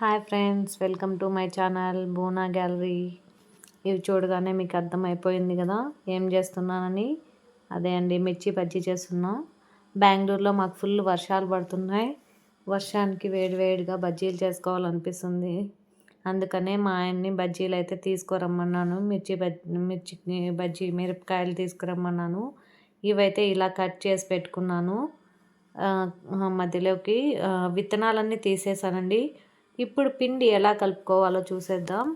Hi friends welcome to my channel Bona gallery. ఇవి చూడగానే మీకు అర్థమైపోయింది కదా ఏం చేస్తున్నానని. అదే అండి మిర్చి బజ్జీ చేస్తున్నా. బెంగళూరులో మాకు ఫుల్ వర్షాలు పడుతున్నాయి. వర్షానికి వేడివేడిగా బజ్జీలు చేసుకోవాలనిపిస్తుంది. అందుకనే మా ఆయన్ని బజ్జీలు అయితే తీసుకురమ్మన్నాను. మిర్చి బజ్జీ మిర్చి బజ్జీ మిరపకాయలు తీసుకురమ్మన్నాను. ఇవైతే ఇలా కట్ చేసి పెట్టుకున్నాను. మధ్యలోకి విత్తనాలన్నీ తీసేసానండి ఇప్పుడు పిండి ఎలా కలుపుకోవాలో చూసేద్దాం.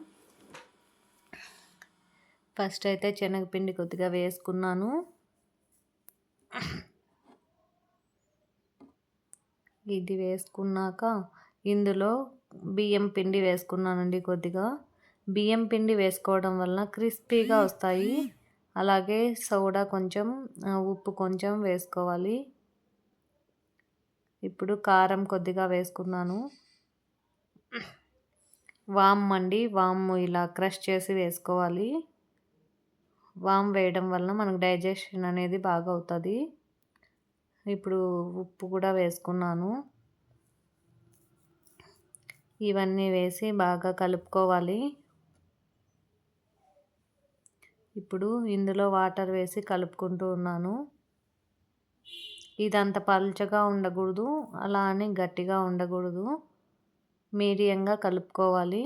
ఫస్ట్ అయితే శనగపిండి కొద్దిగా వేసుకున్నాను. ఇది వేసుకున్నాక ఇందులో బియ్యం పిండి వేసుకున్నానండి కొద్దిగా. బియ్యం పిండి వేసుకోవడం వలన క్రిస్పీగా వస్తాయి. అలాగే సోడా కొంచెం ఉప్పు కొంచెం వేసుకోవాలి. ఇప్పుడు కారం కొద్దిగా వేసుకున్నాను. వామ్ అండి వామ్ ఇలా క్రష్ చేసి వేసుకోవాలి. వామ్ వేయడం వలన మనకు డైజెషన్ అనేది బాగా అవుతుంది. ఇప్పుడు ఉప్పు కూడా వేసుకున్నాను. ఇవన్నీ వేసి బాగా కలుపుకోవాలి. ఇప్పుడు ఇందులో వాటర్ వేసి కలుపుకుంటూ ఉన్నాను. ఇదంత పలుచగా ఉండకూడదు అలా అని గట్టిగా ఉండకూడదు. మీడియంగా కలుపుకోవాలి.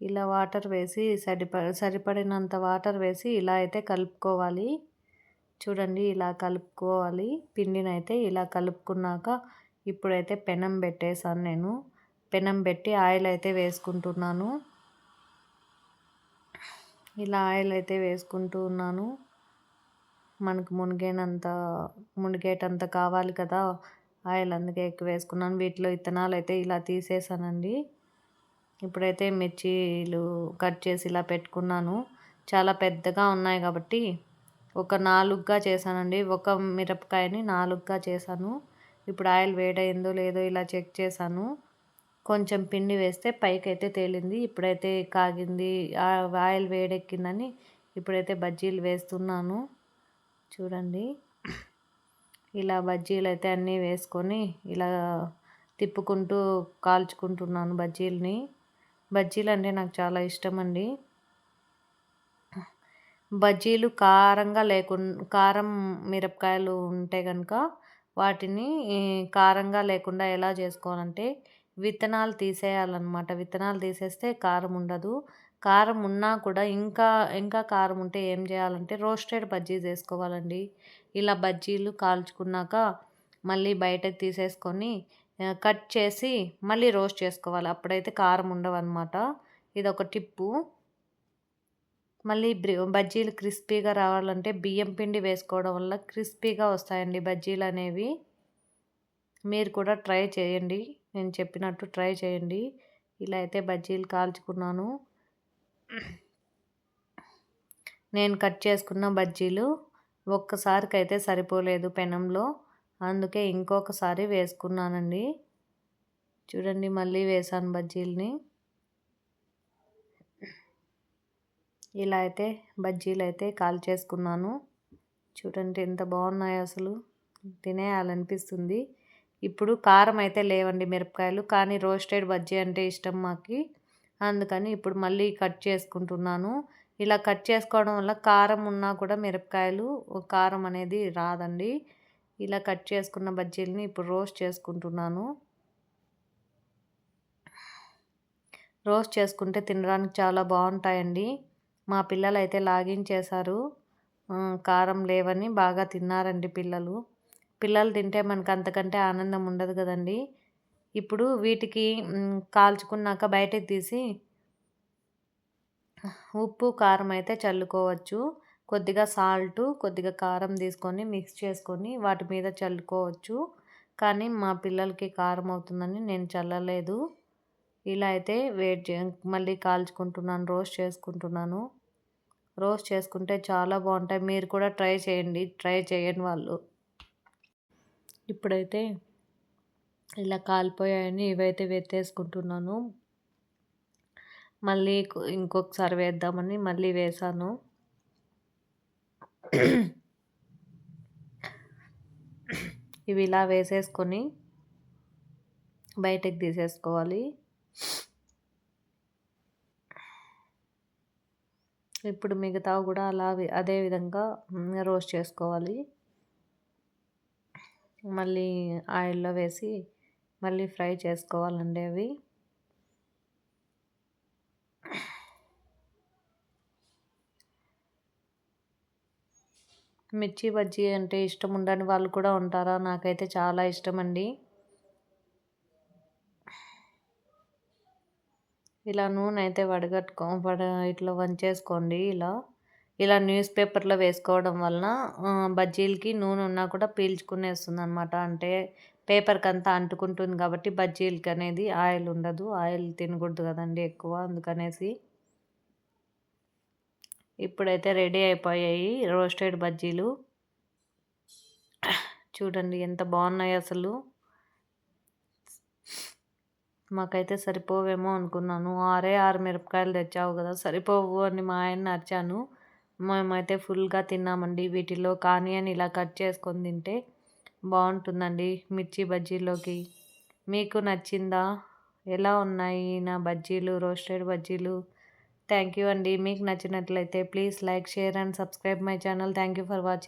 ఇలా వాటర్ వేసి సరిప సరిపడినంత వాటర్ వేసి ఇలా అయితే కలుపుకోవాలి. చూడండి ఇలా కలుపుకోవాలి. పిండినైతే ఇలా కలుపుకున్నాక ఇప్పుడైతే పెనం పెట్టేశాను నేను. పెనం పెట్టి ఆయిల్ అయితే వేసుకుంటున్నాను. ఇలా ఆయిల్ అయితే వేసుకుంటూ ఉన్నాను. మనకు మునిగేనంత మునిగేటంత కావాలి కదా. ఆయిల్ అందుకే ఎక్కువ వేసుకున్నాను. వీటిలో విత్తనాలు అయితే ఇలా తీసేసానండి. ఇప్పుడైతే మిర్చీలు కట్ చేసి ఇలా పెట్టుకున్నాను. చాలా పెద్దగా ఉన్నాయి కాబట్టి ఒక నాలుగుగా చేశానండి. ఒక మిరపకాయని నాలుగుగా చేశాను. ఇప్పుడు ఆయిల్ వేడైందో లేదో ఇలా చెక్ చేశాను. కొంచెం పిండి వేస్తే పైకి అయితే తేలింది. ఇప్పుడైతే కాగింది. ఆయిల్ వేడెక్కిందని ఇప్పుడైతే బజ్జీలు వేస్తున్నాను. చూడండి. ఇలా బజ్జీలు అయితే అన్నీ వేసుకొని ఇలా తిప్పుకుంటూ కాల్చుకుంటున్నాను బజ్జీలని. బజ్జీలు అంటే నాకు చాలా ఇష్టం అండి బజ్జీలు కారంగా లేకుండా కారం మిరపకాయలు ఉంటే కనుక వాటిని కారంగా లేకుండా ఎలా చేసుకోవాలంటే విత్తనాలు తీసేయాలన్నమాట. విత్తనాలు తీసేస్తే కారం ఉండదు. కారం ఉన్నా కూడా ఇంకా ఇంకా కారం ఉంటే ఏం చేయాలంటే రోస్టెడ్ బజ్జీ చేసుకోవాలండి. ఇలా బజ్జీలు కాల్చుకున్నాక మళ్ళీ బయటకు తీసేసుకొని కట్ చేసి మళ్ళీ రోస్ట్ చేసుకోవాలి. అప్పుడైతే కారం ఉండవు అనమాట ఇది ఒక టిప్పు. మళ్ళీ బజ్జీలు క్రిస్పీగా రావాలంటే బియ్యం పిండి వేసుకోవడం వల్ల క్రిస్పీగా వస్తాయండి బజ్జీలు అనేవి. మీరు కూడా ట్రై చేయండి. నేను చెప్పినట్టు ట్రై చేయండి. ఇలా అయితే బజ్జీలు కాల్చుకున్నాను. నేను కట్ చేసుకున్న బజ్జీలు ఒక్కసారికైతే సరిపోలేదు పెనంలో. అందుకే ఇంకొకసారి వేసుకున్నానండి. చూడండి మళ్ళీ వేసాను బజ్జీలని. ఇలా అయితే బజ్జీలు అయితే కాల్ చేసుకున్నాను చూడండి ఎంత బాగున్నాయో అసలు. తినేయాలనిపిస్తుంది. ఇప్పుడు కారం అయితే లేవండి మిరపకాయలు కానీ రోస్టెడ్ బజ్జీ అంటే ఇష్టం మాకు. అందుకని ఇప్పుడు మళ్ళీ కట్ చేసుకుంటున్నాను. ఇలా కట్ చేసుకోవడం వల్ల కారం ఉన్నా కూడా మిరపకాయలు కారం అనేది రాదండి. ఇలా కట్ చేసుకున్న బజ్జీలని ఇప్పుడు రోస్ట్ చేసుకుంటున్నాను. రోస్ట్ చేసుకుంటే తినడానికి చాలా బాగుంటాయండి. మా పిల్లలు అయితే లాగిన్ చేశారు కారం లేవని బాగా తిన్నారండి పిల్లలు. పిల్లలు తింటే మనకు అంతకంటే ఆనందం ఉండదు కదండి. ఇప్పుడు వీటికి కాల్చుకున్నాక బయటకు తీసి ఉప్పు కారం అయితే చల్లుకోవచ్చు. కొద్దిగా సాల్ట్ కొద్దిగా కారం తీసుకొని మిక్స్ చేసుకొని వాటి మీద చల్లుకోవచ్చు. కానీ మా పిల్లలకి కారం అవుతుందని నేను చల్లలేదు. ఇలా అయితే వెయిట్ చే మళ్ళీ కాల్చుకుంటున్నాను రోస్ట్ చేసుకుంటున్నాను. రోస్ట్ చేసుకుంటే చాలా బాగుంటాయి. మీరు కూడా ట్రై చేయండి. ట్రై చేయని వాళ్ళు. ఇప్పుడైతే ఇలా కాలిపోయాయని ఇవైతే వెత్తేసుకుంటున్నాను. మళ్ళీ ఇంకొకసారి వేద్దామని మళ్ళీ వేసాను. ఇవి ఇలా వేసేసుకొని బయటకు తీసేసుకోవాలి. ఇప్పుడు మిగతా కూడా అలా అదే విధంగా రోస్ట్ చేసుకోవాలి. మళ్ళీ ఆయిల్లో వేసి మళ్ళీ ఫ్రై చేసుకోవాలండి అవి. మిర్చి బజ్జీ అంటే ఇష్టం ఉండని వాళ్ళు కూడా ఉంటారా? నాకైతే చాలా ఇష్టం అండి ఇలా నూనె అయితే వడగట్టుకో వడ ఇట్లా వంచేసుకోండి ఇలా. ఇలా న్యూస్ పేపర్లో వేసుకోవడం వలన బజ్జీలకి నూనె ఉన్నా కూడా పీల్చుకునేస్తుంది అనమాట అంటే పేపర్కి అంతా అంటుకుంటుంది కాబట్టి బజ్జీలకి అనేది ఆయిల్ ఉండదు. ఆయిల్ తినకూడదు కదండి ఎక్కువ అందుకనేసి. ఇప్పుడైతే రెడీ అయిపోయాయి రోస్టెడ్ బజ్జీలు. చూడండి ఎంత బాగున్నాయి అసలు. మాకైతే సరిపోవేమో అనుకున్నాను. ఆరే ఆరు మిరపకాయలు తెచ్చావు కదా సరిపోవు అని మా ఆయన నచ్చాను మేమైతే ఫుల్గా తిన్నామండి వీటిలో. కానీ అని ఇలా కట్ చేసుకొని తింటే బాగుంటుందండి మిర్చి బజ్జీలోకి. మీకు నచ్చిందా? ఎలా ఉన్నాయి నా బజ్జీలు రోస్టెడ్ బజ్జీలు? థ్యాంక్ యూ అండి. మీకు నచ్చినట్లయితే please like share and subscribe my channel. Thank you for watching.